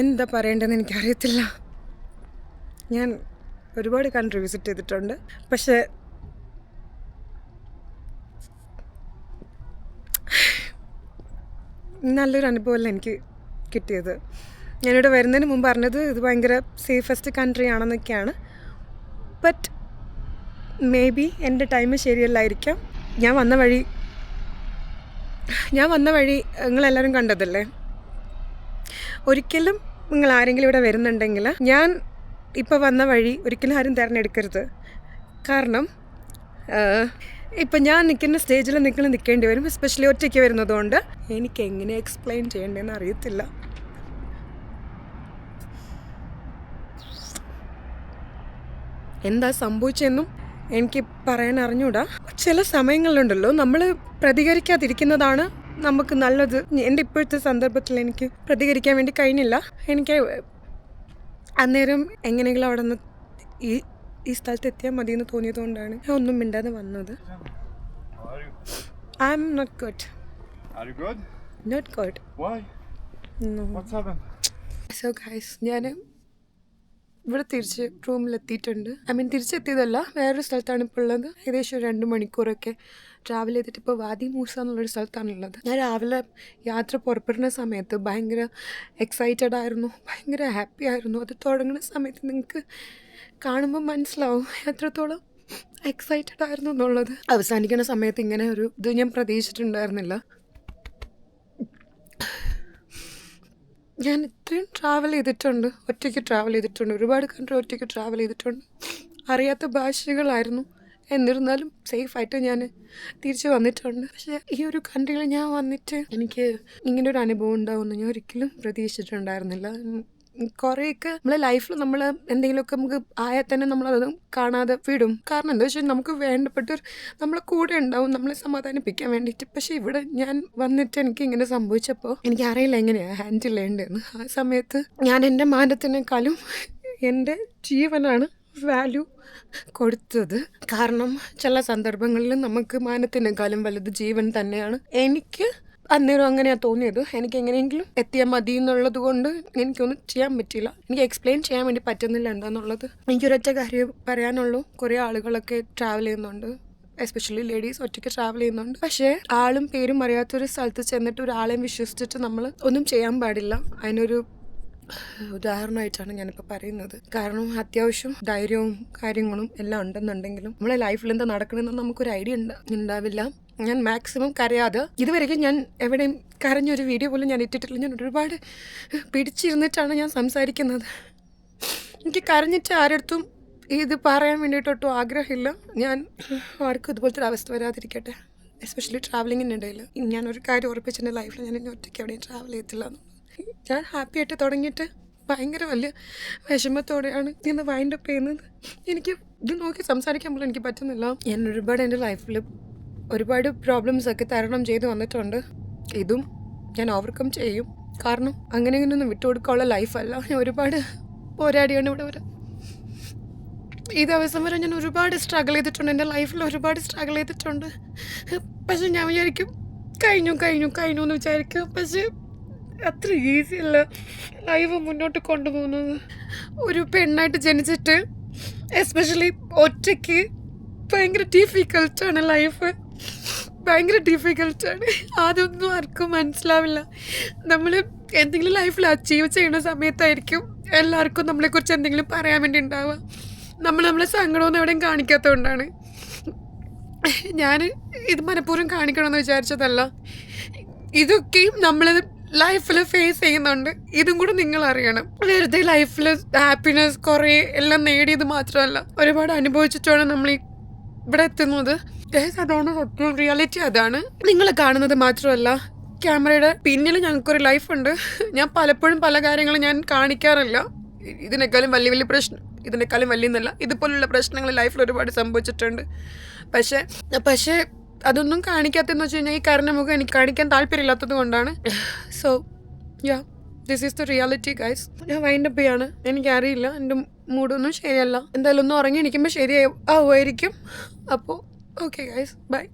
എന്താ പറയേണ്ടതെന്ന് എനിക്കറിയത്തില്ല. ഞാൻ ഒരുപാട് കൺട്രി വിസിറ്റ് ചെയ്തിട്ടുണ്ട്. പക്ഷേ നല്ലൊരു അനുഭവമല്ല എനിക്ക് കിട്ടിയത്. ഞാനിവിടെ വരുന്നതിന് മുമ്പ് പറഞ്ഞത് ഇത് ഭയങ്കര സേഫസ്റ്റ് കൺട്രി ആണെന്നൊക്കെയാണ്. ബട്ട് മേ ബി എന്റെ ടൈം ശരിയല്ലായിരിക്കാം. ഞാൻ വന്ന വഴി ഞാൻ വന്ന വഴി നിങ്ങളെല്ലാവരും കണ്ടതല്ലേ? ഒരിക്കലും നിങ്ങൾ ആരെങ്കിലും ഇവിടെ വരുന്നുണ്ടെങ്കിൽ ഞാൻ ഇപ്പോൾ വന്ന വഴി ഒരിക്കലും ആരും തിരഞ്ഞെടുക്കരുത് കാരണം ഇപ്പം ഞാൻ നിൽക്കുന്ന സ്റ്റേജിൽ നിങ്ങൾ നിൽക്കേണ്ടി വരും എസ്പെഷ്യലി ഒറ്റയ്ക്ക് വരുന്നതുകൊണ്ട്. എനിക്ക് എങ്ങനെ എക്സ്പ്ലെയിൻ ചെയ്യേണ്ടതെന്ന് അറിയത്തില്ല. എന്താ സംഭവിച്ചെന്നും എനിക്ക് പറയാൻ അറിഞ്ഞൂടാ ചില സമയങ്ങളിലുണ്ടല്ലോ നമ്മൾ പ്രതികരിക്കാതിരിക്കുന്നതാണ് നമുക്ക് നല്ലത് എന്റെ ഇപ്പോഴത്തെ സന്ദർഭത്തിൽ എനിക്ക് പ്രതികരിക്കാൻ വേണ്ടി കഴിഞ്ഞില്ല. എനിക്ക് അന്നേരം എങ്ങനെയെങ്കിലും അവിടെ നിന്ന് ഈ ഈ സ്ഥലത്ത് എത്തിയാൽ മതി എന്ന് തോന്നിയതുകൊണ്ടാണ് ഞാൻ ഒന്നും മിണ്ടാതെ വന്നത്. I'm not good? Not good? So guys ഞാൻ ഇവിടെ തിരിച്ച് റൂമിലെത്തിയിട്ടുണ്ട് ഐ മീൻ തിരിച്ചെത്തിയതല്ല വേറൊരു സ്ഥലത്താണ് ഇപ്പോൾ ഉള്ളത്. ഏകദേശം രണ്ട് മണിക്കൂറൊക്കെ ട്രാവൽ ചെയ്തിട്ട് ഇപ്പോൾ വാദി മൂസ എന്നുള്ളൊരു സ്ഥലത്താണുള്ളത് ഞാൻ രാവിലെ യാത്ര പുറപ്പെടുന്ന സമയത്ത് ഭയങ്കര എക്സൈറ്റഡ് ആയിരുന്നു ഭയങ്കര ഹാപ്പി ആയിരുന്നു. അത് തുടങ്ങുന്ന സമയത്ത് നിങ്ങൾക്ക് കാണുമ്പോൾ മനസ്സിലാവും എത്രത്തോളം എക്സൈറ്റഡ് ആയിരുന്നു എന്നുള്ളത്. അവസാനിക്കുന്ന സമയത്ത് ഇങ്ങനെ ഒരു ഇത് ഞാൻ പ്രതീക്ഷിച്ചിട്ടുണ്ടായിരുന്നില്ല. ഞാൻ ഇത്രയും ട്രാവൽ ചെയ്തിട്ടുണ്ട് ഒറ്റയ്ക്ക് ട്രാവൽ ചെയ്തിട്ടുണ്ട് ഒരുപാട് കൺട്രി ഒറ്റയ്ക്ക് ട്രാവൽ ചെയ്തിട്ടുണ്ട്. അറിയാത്ത ഭാഷകളായിരുന്നു. എന്നിരുന്നാലും സേഫായിട്ട് ഞാൻ തിരിച്ചു വന്നിട്ടുണ്ട്. പക്ഷേ ഈ ഒരു കൺട്രിയിൽ ഞാൻ വന്നിട്ട് എനിക്ക് ഇങ്ങനെ ഒരു അനുഭവം ഉണ്ടാവുമെന്ന് ഞാൻ ഒരിക്കലും പ്രതീക്ഷിച്ചിട്ടുണ്ടായിരുന്നില്ല. കുറേയൊക്കെ നമ്മളെ ലൈഫിൽ നമ്മൾ എന്തെങ്കിലുമൊക്കെ നമുക്ക് ആയാൽ തന്നെ നമ്മളത് കാണാതെ വിടും. കാരണം എന്താ വെച്ചാൽ നമുക്ക് വേണ്ടപ്പെട്ടവർ നമ്മളെ കൂടെ ഉണ്ടാവും നമ്മളെ സമാധാനിപ്പിക്കാൻ വേണ്ടിയിട്ട്. പക്ഷേ ഇവിടെ ഞാൻ വന്നിട്ട് എനിക്ക് ഇങ്ങനെ സംഭവിച്ചപ്പോൾ എനിക്ക് അറിയില്ല എങ്ങനെയാണ് ഹാൻഡിൽ ചെയ്യേണ്ടതെന്ന്. ആ സമയത്ത് ഞാൻ എന്റെ മാനത്തിനേക്കാളും എന്റെ ജീവനാണ് വാല്യൂ കൊടുത്തത്. കാരണം ചില സന്ദർഭങ്ങളിൽ നമുക്ക് മാനത്തിനേക്കാളും വലുത് ജീവൻ തന്നെയാണ്. എനിക്ക് അന്നേരം അങ്ങനെയാണ് തോന്നിയത്. എനിക്ക് എങ്ങനെയെങ്കിലും എത്തിയാൽ മതി എന്നുള്ളത് കൊണ്ട് എനിക്കൊന്നും ചെയ്യാൻ പറ്റില്ല എനിക്ക് എക്സ്പ്ലെയിൻ ചെയ്യാൻ വേണ്ടി പറ്റുന്നില്ല എന്താന്നുള്ളത്. എനിക്കൊരൊറ്റ കാര്യം പറയാനുള്ളൂ. കുറേ ആളുകളൊക്കെ ട്രാവൽ ചെയ്യുന്നുണ്ട്. എസ്പെഷ്യലി ലേഡീസ് ഒറ്റയ്ക്ക് ട്രാവൽ ചെയ്യുന്നുണ്ട്. പക്ഷേ ആളും പേരും അറിയാത്തൊരു സ്ഥലത്ത് ചെന്നിട്ട് ഒരാളെയും വിശ്വസിച്ചിട്ട് നമ്മൾ ഒന്നും ചെയ്യാൻ പാടില്ല. അതിനൊരു ഉദാഹരണമായിട്ടാണ് ഞാനിപ്പോൾ പറയുന്നത്. കാരണം അത്യാവശ്യം ധൈര്യവും കാര്യങ്ങളും എല്ലാം ഉണ്ടെന്നുണ്ടെങ്കിലും നമ്മളെ ലൈഫിൽ എന്താ നടക്കണമെന്ന് നമുക്കൊരു ഐഡിയ ഉണ്ട് ഉണ്ടാവില്ല. ഞാൻ മാക്സിമം കരയാതെ ഇതുവരെയും ഞാൻ എവിടെയും കരഞ്ഞൊരു വീഡിയോ പോലും ഞാൻ ഇട്ടിട്ടില്ല. ഞാൻ ഒരുപാട് പിടിച്ചിരുന്നിട്ടാണ് ഞാൻ സംസാരിക്കുന്നത്. എനിക്ക് കരഞ്ഞിട്ട് ആരടുത്തും ഇത് പറയാൻ വേണ്ടിയിട്ടൊട്ടും ആഗ്രഹമില്ല. ഞാൻ ആർക്കും ഇതുപോലത്തെ ഒരു അവസ്ഥ വരാതിരിക്കട്ടെ. എസ്പെഷ്യലി ട്രാവലിങ്ങിന്റെ ഇടയിൽ ഞാനൊരു കാര്യം ഉറപ്പിച്ച് എന്റെ ലൈഫിൽ ഞാൻ ഇനി ഒറ്റയ്ക്ക് എവിടെയും ട്രാവൽ ചെയ്യത്തില്ല ഞാൻ ഹാപ്പി ആയിട്ട് തുടങ്ങിയിട്ട് ഭയങ്കര വലിയ വിഷമത്തോടെയാണ് ഇന്ന് വൈൻഡപ്പ് ചെയ്യുന്നത്. എനിക്ക് ഇത് നോക്കി സംസാരിക്കാൻ പോലും എനിക്ക് പറ്റുന്നില്ല. ഞാൻ ഒരുപാട് എന്റെ ലൈഫിൽ ഒരുപാട് പ്രോബ്ലംസ് ഒക്കെ തരണം ചെയ്ത് വന്നിട്ടുണ്ട്. ഇതും ഞാൻ ഓവർകം ചെയ്യും. കാരണം അങ്ങനെ ഇങ്ങനെയൊന്നും വിട്ടുകൊടുക്കാനുള്ള ലൈഫല്ല ഞാൻ ഒരുപാട് പോരാടിയാണ് ഇവിടെ വരാം. ഈ ദിവസം വരെ ഞാൻ ഒരുപാട് സ്ട്രഗിൾ ചെയ്തിട്ടുണ്ട്. എന്റെ ലൈഫിൽ ഒരുപാട് സ്ട്രഗിൾ ചെയ്തിട്ടുണ്ട്. പക്ഷെ ഞാൻ വിചാരിക്കും കഴിഞ്ഞു കഴിഞ്ഞു കഴിഞ്ഞു എന്ന് വിചാരിക്കും. പക്ഷെ അത്ര ഈസി അല്ല ലൈഫ് മുന്നോട്ട് കൊണ്ടുപോകുന്നത്. ഒരു പെണ്ണായിട്ട് ജനിച്ചിട്ട് എസ്പെഷ്യലി ഒറ്റയ്ക്ക് ഭയങ്കര ഡിഫിക്കൽട്ടാണ് ലൈഫ് ഭയങ്കര ഡിഫിക്കൽട്ടാണ് അതൊന്നും ആർക്കും മനസ്സിലാവില്ല. നമ്മൾ എന്തെങ്കിലും ലൈഫിൽ അച്ചീവ് ചെയ്യുന്ന സമയത്തായിരിക്കും എല്ലാവർക്കും നമ്മളെക്കുറിച്ച് എന്തെങ്കിലും പറയാൻ വേണ്ടി ഉണ്ടാവുക. നമ്മൾ നമ്മളെ സങ്കടമൊന്നും എവിടെയും കാണിക്കാത്തതുകൊണ്ടാണ്. ഞാൻ ഇത് മനഃപൂർവം കാണിക്കണമെന്ന് വിചാരിച്ചതല്ല. ഇതൊക്കെയും നമ്മൾ ലൈഫിൽ ഫേസ് ചെയ്യുന്നുണ്ട്. ഇതും കൂടെ നിങ്ങൾ അറിയണം. വെറുതെ ലൈഫിൽ ഹാപ്പിനെസ് കുറേ എല്ലാം നേടിയത് മാത്രമല്ല. ഒരുപാട് അനുഭവിച്ചിട്ടാണ് നമ്മൾ ഇവിടെ എത്തുന്നത്. അതാണ് സത്യം. റിയാലിറ്റി അതാണ്. നിങ്ങൾ കാണുന്നത് മാത്രമല്ല ക്യാമറയുടെ പിന്നിൽ ഞങ്ങൾക്കൊരു ലൈഫുണ്ട് ഞാൻ പലപ്പോഴും പല കാര്യങ്ങളും ഞാൻ കാണിക്കാറില്ല. ഇതിനേക്കാളും വലിയ വലിയ പ്രശ്നം ഇതിനേക്കാളും വലിയെന്നല്ല ഇതുപോലുള്ള പ്രശ്നങ്ങൾ ലൈഫിൽ ഒരുപാട് സംഭവിച്ചിട്ടുണ്ട്. പക്ഷേ പക്ഷേ അതൊന്നും കാണിക്കാത്തതെന്ന് വെച്ച് കഴിഞ്ഞാൽ ഈ കാരണം മുഖം എനിക്ക് കാണിക്കാൻ താല്പര്യമില്ലാത്തത് കൊണ്ടാണ്. So yeah this is the reality guys ഞാൻ വൈൻഡപ്പ് ചെയ്യാണ്. എനിക്കറിയില്ല എന്റെ മൂഡൊന്നും ശരിയല്ല. എന്തായാലും ഒന്ന് ഉറങ്ങി എനിക്കുമ്പോൾ ശരിയായി ആവുമായിരിക്കും. അപ്പോൾ ഓക്കെ ഗൈസ് ബൈ